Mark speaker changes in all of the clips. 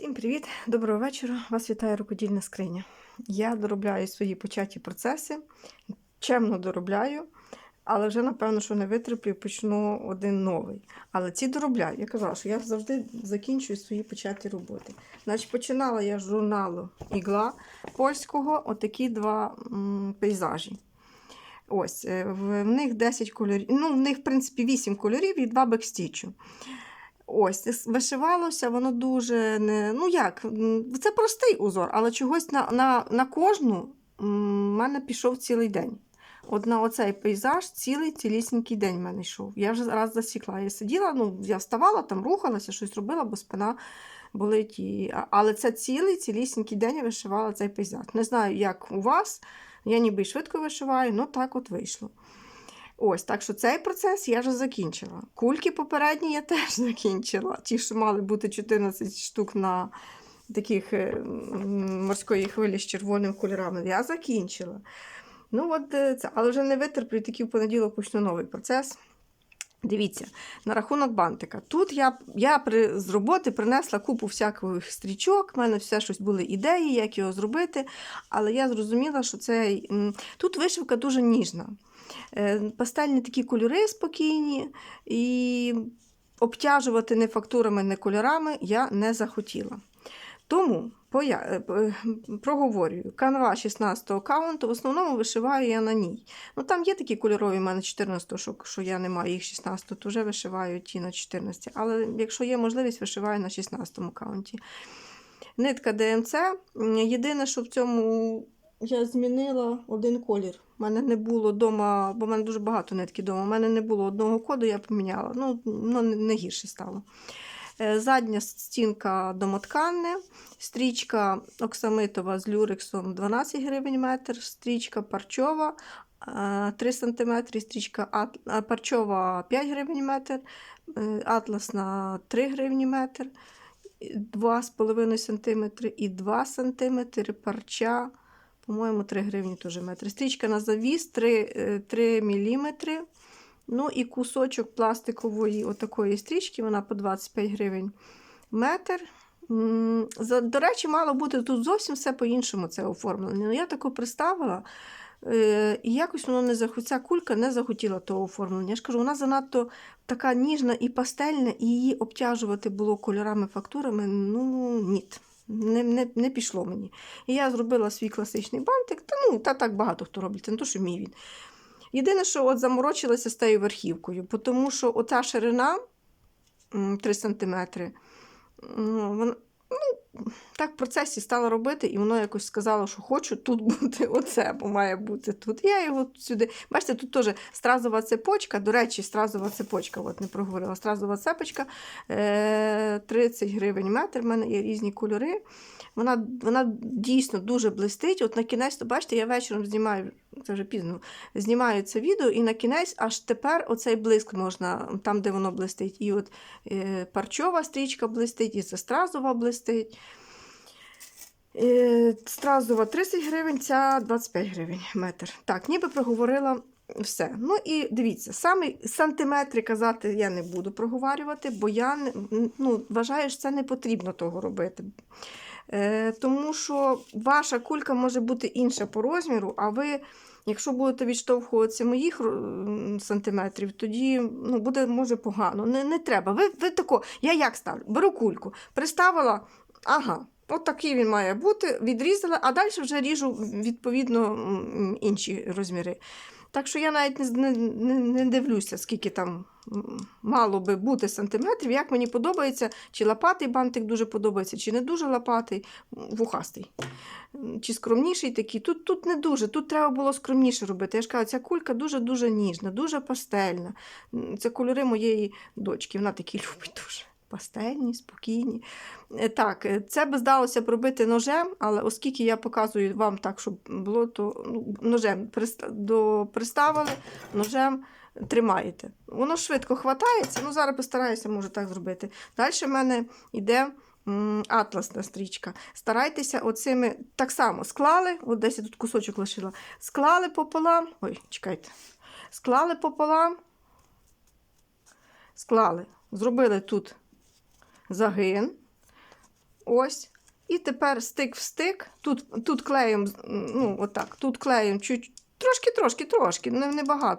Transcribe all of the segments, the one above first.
Speaker 1: Всім привіт! Доброго вечора! Вас вітає рукодільна скриня. Я доробляю свої початі процеси, чемно доробляю, але вже, напевно, що не витерплю почну один новий. Але ці доробляю. Я казала, що я завжди закінчую свої початі роботи. Значить, починала я з журналу Ігла польського, отакі два м, пейзажі. Ось, е, в них 10 кольорів, ну, в них, в принципі, 8 кольорів і 2 бекстічу. Ось, вишивалося, воно дуже не. Ну як, це простий узор, але чогось на, на, на кожну в мене пішов цілий день. От на оцей пейзаж цілий цілісінький день в мене йшов. Я вже раз засікла. Я сиділа, ну, я вставала, там рухалася, щось робила, бо спина болить. І... Але це цілий цілісінький день я вишивала цей пейзаж. Не знаю, як у вас. Я ніби швидко вишиваю, ну так от вийшло. Ось, так що цей процес я вже закінчила. Кульки попередні я теж закінчила. Ті, що мали бути 14 штук на таких е, морської хвилі з червоними кольорами, я закінчила. Ну, от е, це, але вже не витерплю, такий в понеділок почну новий процес. Дивіться, на рахунок бантика. Тут я, я при, з роботи принесла купу всяких стрічок, в мене все щось були ідеї, як його зробити. Але я зрозуміла, що це, тут вишивка дуже ніжна. Е, Пастельні такі кольори спокійні, і обтяжувати не фактурами, не кольорами я не захотіла. Тому поя... е, е, проговорюю, канва 16 аккаунту, в основному вишиваю я на ній. Ну, там є такі кольорові, в мене 14, що, що я не маю їх 16, то вже вишиваю ті на 14. Але якщо є можливість, вишиваю на 16 аккаунті. Нитка ДМЦ. Єдине, що в цьому я змінила один колір. У мене не було вдома, бо в мене дуже багато нитки вдома. У мене не було одного коду, я поміняла. Ну, ну не гірше стало. Е, Задня стінка домотканне, стрічка оксамитова з люрексом 12 гривень метр, стрічка парчова 3 см, стрічка ат- парчова 5 гривень метр, е, атласна 3 гривні метр, 2,5 см і 2 см парча, по-моєму, 3 гривні теж метр. Стрічка на завіс 3, 3 мм. Ну і кусочок пластикової отакої стрічки, вона по 25 гривень метр. До речі, мало бути тут зовсім все по-іншому це оформлено. Ну, я таку приставила, е, і якось воно не захотіла, ця кулька не захотіла того оформлення. Я ж кажу, вона занадто така ніжна і пастельна, і її обтяжувати було кольорами, фактурами. Ну, ні. Не, не, не пішло мені. І я зробила свій класичний бантик. Та ну, та так багато хто робить, це не то, що мій він. Єдине, що от заморочилася з тією верхівкою, тому що оця ширина 3 см, так в процесі стала робити, і воно якось сказало, що хочу тут бути оце, бо має бути тут. Я його сюди. Бачите, тут теж стразова цепочка. До речі, стразова цепочка, от не проговорила. Стразова цепочка е, 30 гривень метр. в мене є різні кольори. Вона, вона дійсно дуже блистить. От на кінець, то бачите, я вечором знімаю, це вже пізно, знімаю це відео, і на кінець аж тепер оцей блиск можна, там, де воно блистить. І от е, парчова стрічка блистить, і це стразова блистить. Е, Стразова 30 гривень, ця 25 гривень метр. Так, ніби проговорила все. Ну і дивіться, саме сантиметри казати я не буду проговорювати, бо я ну, вважаю, що це не потрібно того робити. Е, тому що ваша кулька може бути інша по розміру, а ви, якщо будете відштовхуватися моїх сантиметрів, тоді ну, буде може погано. Не, не треба. Ви, ви тако, я як ставлю? Беру кульку, приставила, ага. От такий він має бути, відрізала, а далі вже ріжу відповідно інші розміри. Так що я навіть не, не, не, дивлюся, скільки там мало би бути сантиметрів. Як мені подобається, чи лопатий бантик дуже подобається, чи не дуже лопатий, вухастий. Чи скромніший такий. Тут, тут не дуже, тут треба було скромніше робити. Я ж кажу, ця кулька дуже-дуже ніжна, дуже пастельна. Це кольори моєї дочки, вона такі любить дуже. Пастельні, спокійні. Е, Так, е, це би здалося б робити ножем, але оскільки я показую вам так, щоб було, то ну, ножем приставили, ножем тримаєте. Воно швидко хватається, ну зараз постараюся, може так зробити. Далі в мене йде атласна стрічка. Старайтеся оцими так само склали, от десь я тут кусочок лишила, склали пополам. Ой, чекайте. Склали пополам, склали, зробили тут загин. Ось. І тепер стик в стик. Тут, тут клеєм, ну, отак, тут клеєм чуть. Трошки, трошки, трошки, не,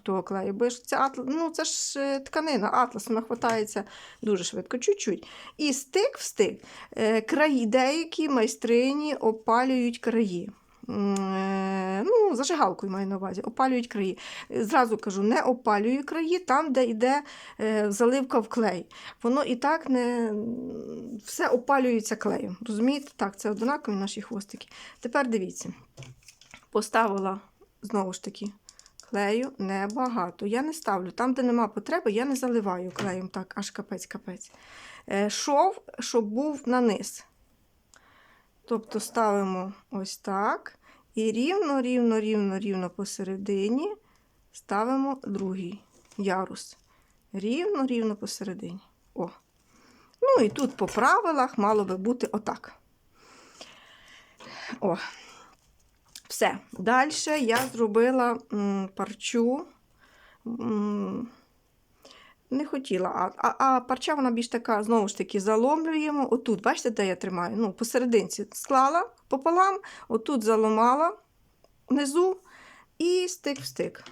Speaker 1: того клею, бо ж це, атл... ну, це ж е, тканина, атлас, вона хватається дуже швидко, чуть-чуть. І стик в стик. Е, краї, деякі майстрині опалюють краї. Е, Ну, зажигалкою маю на увазі, опалюють краї. Зразу кажу, не опалюю краї там, де йде е, заливка в клей. Воно і так не все опалюється клеєм. Розумієте? Так, це однакові наші хвостики. Тепер дивіться, поставила знову ж таки клею небагато. Я не ставлю. Там, де нема потреби, я не заливаю клеєм так, аж капець-капець. Е, Шов, щоб був на низ. Тобто ставимо ось так. І рівно, рівно, рівно, рівно посередині ставимо другий ярус. Рівно, рівно посередині. О. Ну і тут по правилах мало би бути отак. О. Все. Далі я зробила м, парчу. М, не хотіла, а, а, а парча вона більш така, знову ж таки, заломлюємо. Отут, бачите, де я тримаю? Ну, посерединці склала пополам, отут заломала внизу і стик в стик.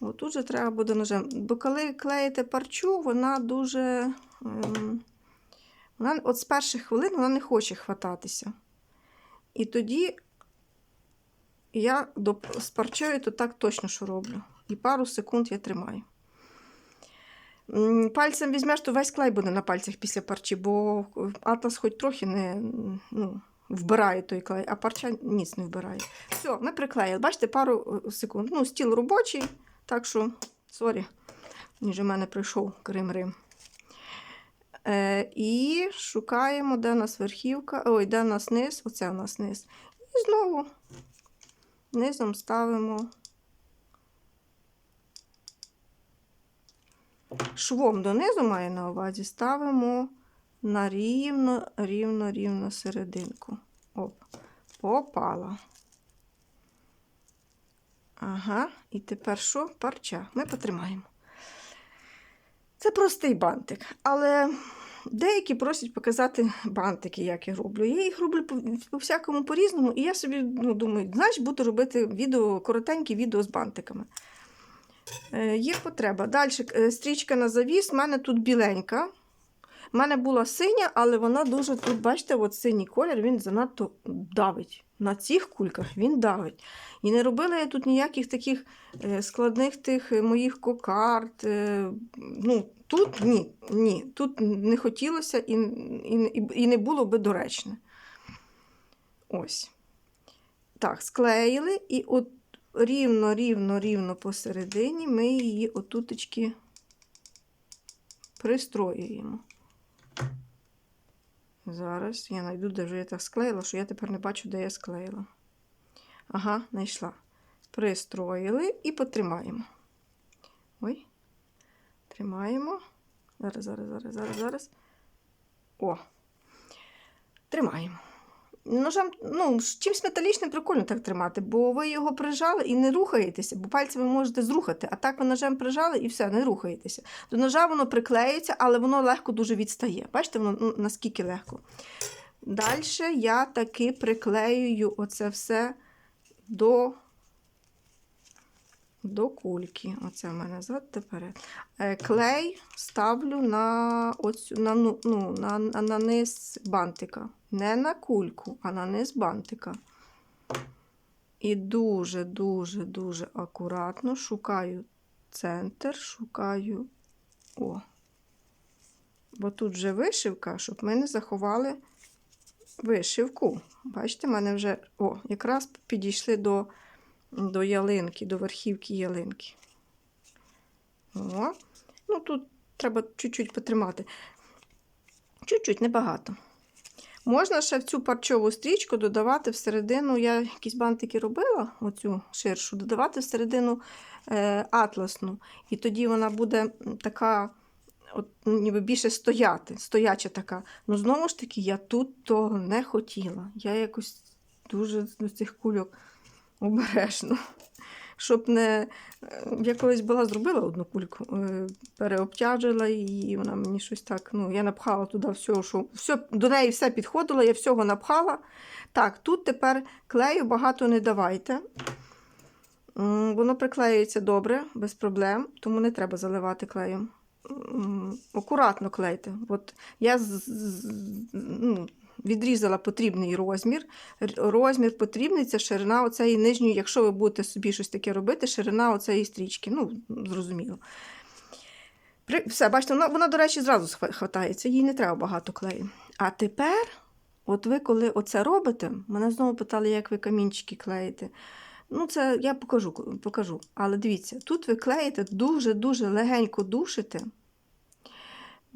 Speaker 1: Отут же треба буде ножем. Бо коли клеїте парчу, вона дуже. Ем, вона от з перших хвилин вона не хоче хвататися. І тоді я до, з парчою то так точно що роблю. І пару секунд я тримаю. Пальцем візьмеш, то весь клей буде на пальцях після парчі, бо атлас хоч трохи не ну, вбирає той клей, а парча ніц не вбирає. Все, ми приклеїли. Бачите, пару е, секунд. Ну, стіл робочий, так що, сорі, ніж у мене прийшов Крим-Рим. Е, і шукаємо, де у нас верхівка, ой, де у нас низ, оце у нас низ. І знову низом ставимо швом донизу маю на увазі, ставимо на рівно, рівно, рівно серединку. Оп, попала. Ага, і тепер що? Парча. Ми потримаємо. Це простий бантик, але деякі просять показати бантики, як я роблю. Я їх роблю по, по всякому по-різному, і я собі ну, думаю, значить, буду робити відео, коротенькі відео з бантиками. Е, є потреба. Далі стрічка на завіс. У мене тут біленька. У мене була синя, але вона дуже тут, бачите, от синій колір він занадто давить. На цих кульках він давить. І не робила я тут ніяких таких е, складних тих е, моїх кокард. е, Ну, тут ні, ні, тут не хотілося і, і, і не було би доречне. Ось. Так, склеїли, і от рівно, рівно, рівно посередині ми її отутечки пристроюємо. Зараз я знайду, де вже я так склеїла, що я тепер не бачу, де я склеїла. Ага, знайшла. Пристроїли і потримаємо. Ой, тримаємо. Зараз, зараз, зараз, зараз, зараз. О, тримаємо. Ножем, ну, з чимось металічним прикольно так тримати, бо ви його прижали і не рухаєтеся, бо пальці ви можете зрухати, а так ви ножем прижали і все, не рухаєтеся. До ножа воно приклеюється, але воно легко дуже відстає. Бачите, воно ну, наскільки легко. Далі я таки приклеюю оце все до, до кульки. Оце в мене зад тепер. Е, Клей ставлю на, оцю, на, ну, ну, на, на, на низ бантика. Не на кульку, а на низ бантика. І дуже-дуже дуже акуратно шукаю центр, шукаю. О. Бо тут вже вишивка, щоб ми не заховали вишивку. Бачите, в мене вже о, якраз підійшли до, до ялинки, до верхівки ялинки. О. Ну, тут треба чуть-чуть потримати. Чуть-чуть, небагато. Можна ще в цю парчову стрічку додавати всередину, я якісь бантики робила, оцю ширшу, додавати всередину е, атласну. І тоді вона буде така, от, ніби більше стояти, стояча така. Ну, знову ж таки, я тут того не хотіла. Я якось дуже до цих кульок обережно. щоб не. е, Я колись була зробила одну кульку, е, переобтяжила її, вона мені щось так. Ну, я напхала туди все, що все, до неї все підходило, я всього напхала. Так, тут тепер клею багато не давайте. Воно приклеюється добре, без проблем, тому не треба заливати клеєм. Акуратно клейте. От я з- з- ну, відрізала потрібний розмір. Розмір потрібний це ширина оцеї нижньої, якщо ви будете собі щось таке робити, ширина оцеї стрічки. Ну, зрозуміло. Все, бачите, вона, вона, до речі, зразу хватається, їй не треба багато клею. А тепер, от ви коли оце робите, мене знову питали, як ви камінчики клеїте. Ну, це я покажу, покажу. Але дивіться, тут ви клеїте дуже-дуже легенько душите.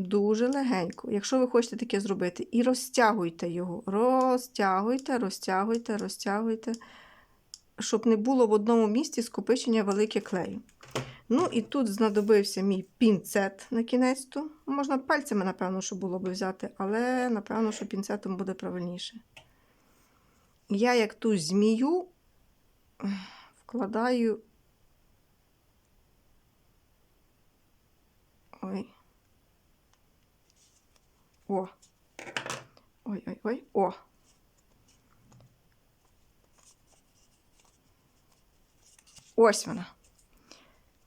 Speaker 1: Дуже легенько, якщо ви хочете таке зробити, і розтягуйте його. Розтягуйте, розтягуйте, розтягуйте, щоб не було в одному місці скопичення велике клею. Ну і тут знадобився мій пінцет на кінець. -то. Можна пальцями, напевно, що було би взяти, але напевно, що пінцетом буде правильніше. Я як ту змію вкладаю. Ой. О. Ой-ой-ой. О. Ось вона.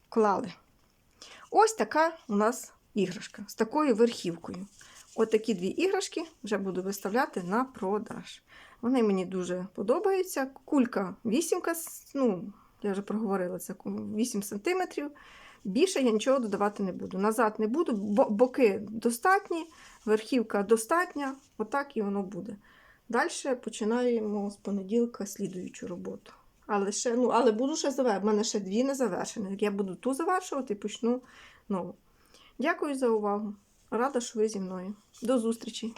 Speaker 1: Клали. Ось така у нас іграшка з такою верхівкою. От такі дві іграшки вже буду виставляти на продаж. Вони мені дуже подобаються. Кулька вісімка, ну, я вже проговорила, це 8 см. Більше я нічого додавати не буду. Назад не буду, боки достатні, верхівка достатня, отак і воно буде. Далі починаємо з понеділка слідуючу роботу. Але ще, ну, але буду ще завершувати. У мене ще дві не завершені. Я буду ту завершувати і почну нову. Дякую за увагу. Рада, що ви зі мною. До зустрічі!